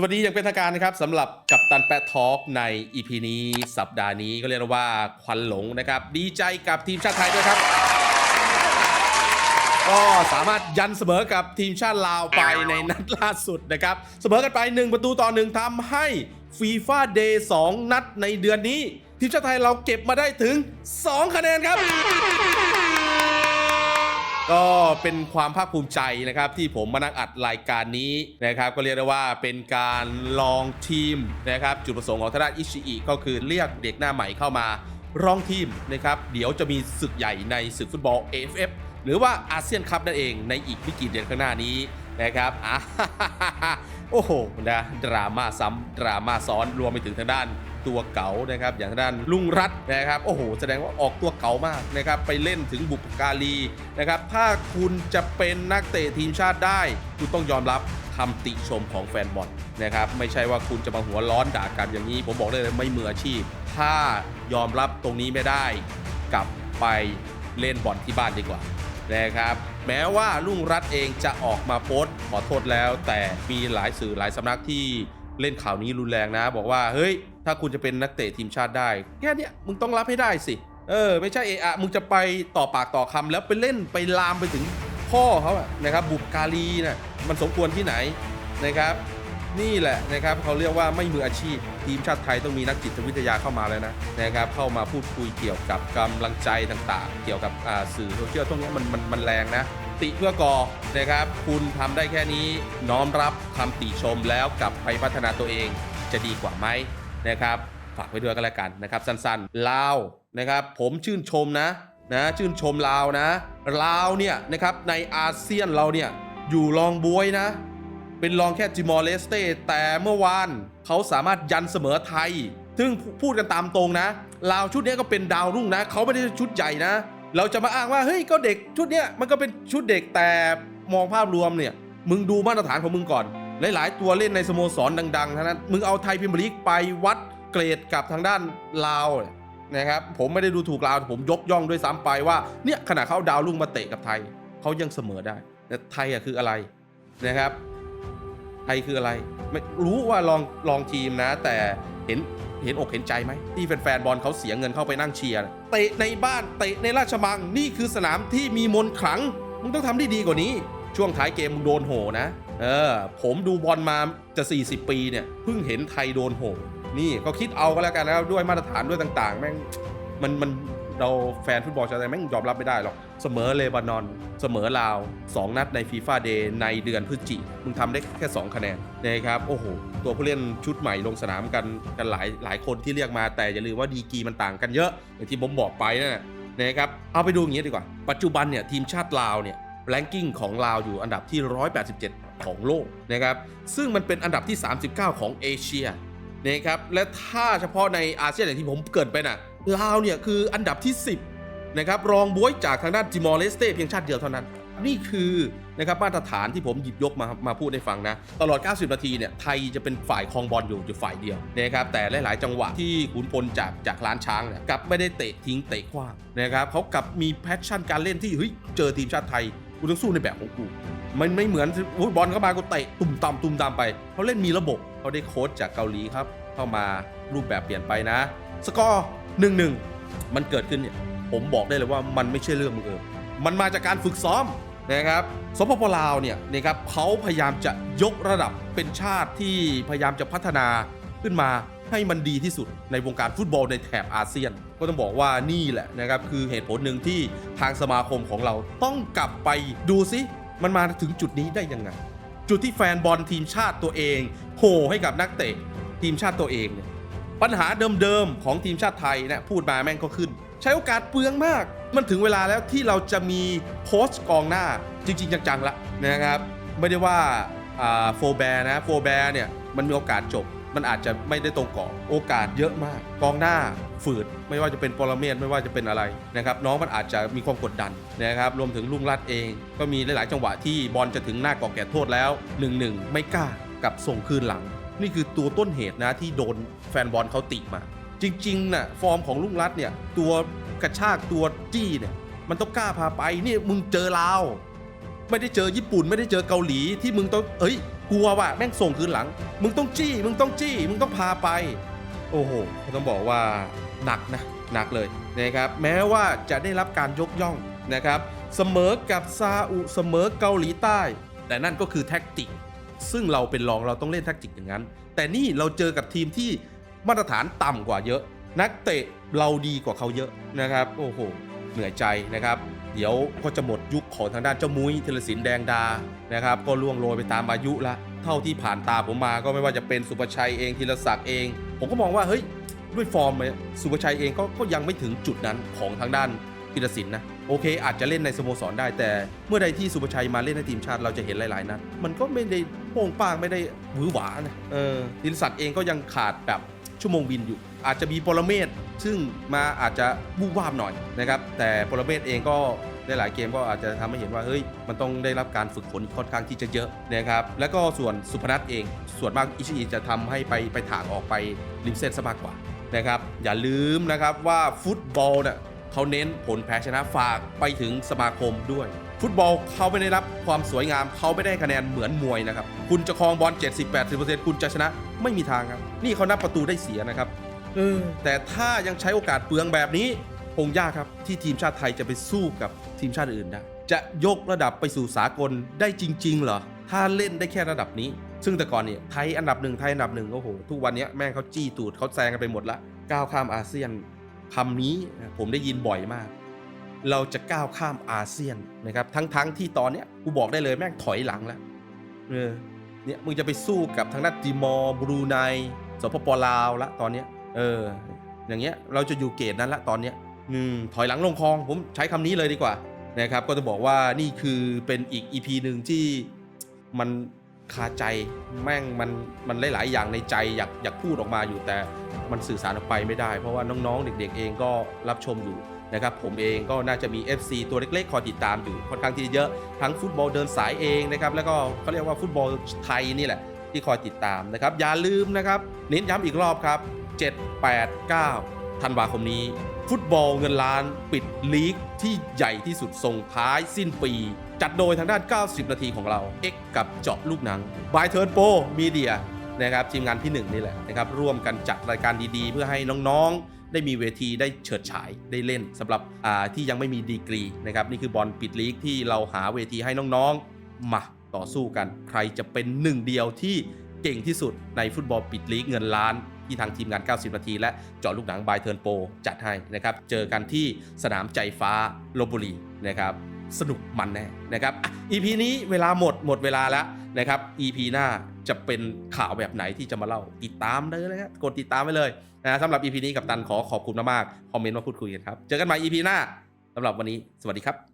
สวัสดีอย่างเป็นทางการนะครับสำหรับกัปตันแปะทอล์กใน EP นี้สัปดาห์นี้ก็เรียกว่าควันหลงนะครับ ดีใจกับทีมชาติไทยด้วยครับ ก็สามารถยันเสมอกับทีมชาติลาวไปในนัดล่าสุดนะครับ เสมอกันไป 1 ประตูต่อหนึ่งทำให้ฟีฟ่าเดย์2นัดในเดือนนี้ ทีมชาติไทยเราเก็บมาได้ถึง 2 คะแนนครับ ก็เป็นความภาคภูมิใจนะครับที่ผมมานั่งอัดรายการนี้นะครับก็เรียกได้ว่าเป็นการลองทีมนะครับจุดประสงค์ของทางด้านอิชิอิก็คือเรียกเด็กหน้าใหม่เข้ามาร้องทีมนะครับเดี๋ยวจะมีศึกใหญ่ในศึกฟุตบอล AFF หรือว่าอาเซียนคัพนั่นเองในอีกไม่กี่เดือนข้างหน้านี้นะครับอะโอ้โหนะดราม่าซ้ำดราม่าซ้อนรวมไปถึงทางด้าน ตัวเก๋านะครับ อย่างด้านลุงรัตน์นะครับ โอ้โห แสดงว่าออกตัวเก๋ามากนะครับ ไปเล่นถึงบุปการีนะครับ ถ้าคุณจะเป็นนักเตะทีมชาติได้ คุณต้องยอมรับคำติชมของแฟนบอลนะครับ ไม่ใช่ว่าคุณจะมาหัวร้อนด่ากันอย่างนี้ ผมบอกได้เลยไม่มืออาชีพ ถ้ายอมรับตรงนี้ไม่ได้ กลับไปเล่นบอลที่บ้านดีกว่านะครับแม้ว่าลุงรัฐเองจะออกมาโพสต์ขอโทษแล้ว แต่มีหลายสื่อหลายสำนักที่เล่นข่าวนี้รุนแรงนะ บอกว่าเฮ้ย ถ้าคุณจะเป็นนักเตะทีมชาติได้แค่เนี้ยมึงต้องรับให้ได้สิ เออ ไม่ใช่เอะมึงจะไปต่อปากต่อคำแล้วไปเล่นไปลามไปถึงพ่อเขาอะนะครับ บุปการีนะ่ะมันสมควรที่ไหนนะครับ นี่แหละนะครับเขาเรียกว่าไม่มืออาชีพ ทีมชาติไทยต้องมีนักจิตวิทยาเข้ามาแล้วนะนะครับ เข้ามาพูดคุยเกี่ยวกับกำลังใจต่างๆ เกี่ยวกับอ่าสื่อโซเชียลตรงนี้มันมันมันแรงนะติเพื่อกอนะครับ คุณทำได้แค่นี้น้อมรับคำติชมแล้วกลับไปพัฒนาตัวเองจะดีกว่าไหม นะครับ ฝากไว้ด้วยกันแล้วกันนะครับ สั้นๆลาวนะครับ ผมชื่นชมนะนะชื่นชมลาวนะลาวเนี่ยนะครับในอาเซียนเราเนี่ยอยู่รองบวยนะ เป็นรองแค่จิมอร์เลสเต้แต่เมื่อวานเขาสามารถยันเสมอไทย ซึ่งพูดกันตามตรงนะลาวชุดนี้ก็เป็นดาวรุ่งนะเขาไม่ได้ชุดใหญ่นะ เราจะมาอ้างว่าเฮ้ยก็เด็กชุดเนี้ยมันก็เป็นชุดเด็กแต่มองภาพรวมเนี่ยมึงดูมาตรฐานของมึงก่อน หลายๆ ตัวเล่นในสโมสรดังๆทั้งนั้น มึงเอาไทยพิมยร์ลีกไปวัดเกรดกับทางด้านลาวเนี่ยนะครับ ผมไม่ได้ดูถูกลาว ผมยกย่องด้วยซ้ำไปว่า เนี่ยขณะเขาดาวรุ่งมาเตะกับไทย เขายังเสมอได้ แต่ไทยอะคืออะไรนะครับ ไทยคืออะไร ไม่รู้ว่าลองลองทีมนะ แต่เห็นเห็นอกเห็นใจไหมที่แฟนๆบอลเขาเสียเงินเข้าไปนั่งเชียร์เตะในบ้านเตะในราชมังนี่คือสนามที่มีมนขลังมึงต้องทำได้ดีกว่านี้ ช่วงท้ายเกมมึงโดนโหนะ เออผมดูบอลมาจะ 40 ปีเนี่ยเพิ่งเห็นไทยโดนโหนี่ก็คิดเอาก็แล้วกันนะครับด้วยมาตรฐานด้วยต่างๆ แม่งมันมันเราแฟนฟุตบอลชาวไทยแม่งยอมรับไม่ได้หรอก เสมอเลบานอน เสมอลาว 2 นัดในฟีฟ่าเดย์ในเดือนพฤศจิกมึงทำได้แค่ 2 คะแนนนะครับ โอ้โห ตัวผู้เล่นชุดใหม่ลงสนามกันกันหลายหลายคนที่เรียกมาแต่อย่าลืมว่าดีกีมันต่างกันเยอะอย่างที่ผมบอกไปนั่นนะนะครับเอาไปดูอย่างนี้ดีกว่า ปัจจุบันเนี่ยทีมชาติลาวเนี่ยแรงกิ้งของลาวอยู่อันดับที่ 187 ของโลกนะครับ ซึ่งมันเป็นอันดับที่ 39 ของเอเชียนะครับและถ้าเฉพาะในอาเซียนอย่างที่ผมเกิดไปน่ะลาวเนี่ยคืออันดับที่ 10นะครับรองบวยจากทางด้านจิมอร์เลสเต้เพียงชาติเดียวเท่านั้น นี่คือนะครับมาตรฐานที่ผมหยิบยกมามาพูดให้ฟังนะ ตลอด 90 นาทีเนี่ยไทยจะเป็นฝ่ายครองบอลอยู่อยู่ฝ่ายเดียวนะครับแต่หลาย ๆ จังหวะที่ขุนพลจากจากล้านช้างเนี่ยกลับไม่ได้เตะทิ้งเตะขว้างนะครับเขากลับมีแพชชั่นการเล่นที่เฮ้ยเจอทีมชาติไทย กูต้องสู้ในแบบของกู มันไม่เหมือนอุ๊ยบอลเข้ามาก็เตะตุ่มตามตุ่มตามไปเขาเล่นมีระบบเขาได้โค้ชจากเกาหลีครับ เข้ามารูปแบบเปลี่ยนไปนะ สกอร์หนึ่งหนึ่งมันเกิดขึ้นเนี่ยผมบอกได้เลยว่ามันไม่ใช่เรื่องบังเอิญมันมาจากการฝึกซ้อมนะครับสปปลาวเนี่ยนะครับเขาพยายามจะยกระดับเป็นชาติที่พยายามจะพัฒนาขึ้นมา ให้มันดีที่สุดในวงการฟุตบอลในแถบอาเซียน ก็ต้องบอกว่านี่แหละนะครับ คือเหตุผลหนึ่งที่ทางสมาคมของเราต้องกลับไปดูซิมันมาถึงจุดนี้ได้ยังไง จุดที่แฟนบอลทีมชาติตัวเองโหให้กับนักเตะทีมชาติตัวเองเนี่ยปัญหาเดิมๆของทีมชาติไทยเนะพูดมาแม่งก็ขึ้น ใช้โอกาสเปลืองมาก มันถึงเวลาแล้วที่เราจะมีโค้ชกองหน้าจริง ๆ จังๆละนะครับ ไม่ได้ว่าโฟแบร์นะโฟแบร์เนี่ยมันมีโอกาสจบ มันอาจจะไม่ได้ตรงกรอบโอกาสเยอะมาก กองหน้าฝืดไม่ว่าจะเป็นปรเมศไม่ว่าจะเป็นอะไรนะครับน้องมันอาจจะมีความกดดันนะครับรวมถึงลุงรัดเอง ก็มีหลาย ๆ จังหวะที่บอลจะถึงหน้ากรอบแก่โทษแล้ว1-1ไม่กล้ากับส่งคืนหลัง นี่คือตัวต้นเหตุนะที่โดนแฟนบอลเขาติมา จริงๆน่ะฟอร์มของลุงรัดเนี่ยตัวกระชากตัวจี้เนี่ยมันต้องกล้าพาไปนี่มึงเจอลาวไม่ได้เจอญี่ปุ่น ไม่ได้เจอเกาหลีที่มึงต้องเอ้ย กลัวว่าแม่งส่งคืนหลัง มึงต้องจี้ มึงต้องจี้ มึงต้องพาไป โอ้โหต้องบอกว่าหนักนะหนักเลยนะครับแม้ว่าจะได้รับการยกย่องนะครับเสมอกับซาอุเสมอเกาหลีใต้ แต่นั่นก็คือแท็กติก ซึ่งเราเป็นรองเราต้องเล่นแท็กติกอย่างนั้น แต่นี่เราเจอกับทีมที่มาตรฐานต่ำกว่าเยอะ นักเตะเราดีกว่าเขาเยอะนะครับ โอ้โหเหนื่อยใจนะครับ เดี๋ยวก็จะหมดยุคของทางด้านเจ้ามุ้ยธีรศิลป์แดงดานะครับ ก็ล่วงโรยไปตามอายุละ เท่าที่ผ่านตาผมมาก็ไม่ว่าจะเป็นสุภชัยเองธีรศักดิ์เอง ผมก็มองว่าเฮ้ยด้วยฟอร์มเนี่ยสุภชัยเองก็ก็ยังไม่ถึงจุดนั้นของทางด้านธีรศิลป์นะโอเค อาจจะเล่นในสโมสรได้แต่เมื่อใดที่สุภชัยมาเล่นในทีมชาติเราจะเห็นหลายๆนัดมันก็ไม่ได้โป่งป้างไม่ได้หวือหวานะเออธีรศักดิ์เองก็ยังขาดแบบชั่วโมงบินอยู่ อาจจะมีปรเมศซึ่งมาอาจจะบูบวาบหน่อยนะครับแต่ปรเมศเองก็ในหลายเกมก็อาจจะทำให้เห็นว่าเฮ้ยมันต้องได้รับการฝึกฝนค่อนข้างที่จะเยอะนะครับแล้วก็ส่วนสุพนัทเอง ส่วนมากอิชิอิจะทำให้ไปไปถางออกไปริมเส้นซะมากกว่านะครับอย่าลืมนะครับว่าฟุตบอลเนี่ยเขาเน้นผลแพ้ชนะฝากไปถึงสมาคมด้วย ฟุตบอลเขาไม่ได้รับความสวยงามเขาไม่ได้คะแนนเหมือนมวยนะครับคุณจะครองบอล70-80%คุณจะชนะไม่มีทางครับนี่เขานับประตูได้เสียนะครับ เออแต่ถ้ายังใช้โอกาสเปลืองแบบนี้คงยากครับที่ทีมชาติไทยจะไปสู้กับทีมชาติอื่นได้ จะยกระดับไปสู่สากลได้จริง ๆ เหรอ ถ้าเล่นได้แค่ระดับนี้ ซึ่งแต่ก่อนเนี่ยไทยอันดับหนึ่งไทยอันดับหนึ่งโอ้โห ทุกวันนี้แม่งเขาจี้ตูดเขาแซงกันไปหมดละก้าวข้ามอาเซียนคำนี้ผมได้ยินบ่อยมาก เราจะก้าวข้ามอาเซียนนะครับทั้งๆที่ตอนเนี้ยกูบอกได้เลยแม่งถอยหลังแล้วเออเนี่ยมึงจะไปสู้กับทางด้านติมอร์บรูไนสปปลาวละตอนเนี้ย เออ อย่างเงี้ยเราจะอยู่เกตนั้นละตอนเนี้ยอืมถอยหลังลงคลองผมใช้คำนี้เลยดีกว่านะครับ ก็จะบอกว่านี่คือเป็นอีก EP หนึ่งที่มันคาใจแม่งมันมันหลาย ๆ อย่างในใจอยากอยากพูดออกมาอยู่แต่มันสื่อสารออกไปไม่ได้ เพราะว่าน้อง ๆ เด็ก ๆ เองก็รับชมอยู่นะครับผมเองก็น่าจะมี FC ตัวเล็ก ๆ คอยติดตามอยู่ค่อนข้างที่เยอะทั้งฟุตบอลเดินสายเองนะครับแล้วก็เขาเรียกว่าฟุตบอลไทยนี่แหละที่คอยติดตามนะครับอย่าลืมนะครับเน้นย้ำอีกรอบครับ 7 8 9 ธันวาคมนี้ ฟุตบอลเงินล้านปิดลีกที่ใหญ่ที่สุดส่งท้ายสิ้นปี จัดโดยทางด้าน 90 นาทีของเรา X กับเจาะลูกหนัง by Turn Pro Media นะครับทีมงานพี่หนึ่งนี่แหละนะครับร่วมกันจัดรายการดีๆ เพื่อให้น้องๆ ได้มีเวทีได้เฉิดฉายได้เล่นสำหรับที่ยังไม่มีดีกรีนะครับนี่คือบอลปิดลีกที่เราหาเวทีให้น้องๆ มาต่อสู้กัน ใครจะเป็นหนึ่งเดียวที่เก่งที่สุดในฟุตบอลปิดลีกเงินล้าน ที่ทางทีมงาน 90 นาที และเจาะลูกหนังบายเทิร์นโปรจัดให้นะครับ เจอกันที่สนามใจฟ้าลบบุรีนะครับ สนุกมันแน่นะครับอะ EP นี้เวลาหมดหมดเวลาแล้วนะครับ EP หน้าจะเป็นข่าวแบบไหนที่จะมาเล่าติดตามเลยนะครับกดติดตามไว้เลยนะสำหรับ EP นี้กับตันขอขอบคุณมากๆคอมเมนต์มาพูดคุยกันครับ เจอกันใหม่ EP หน้าสำหรับวันนี้ สวัสดีครับ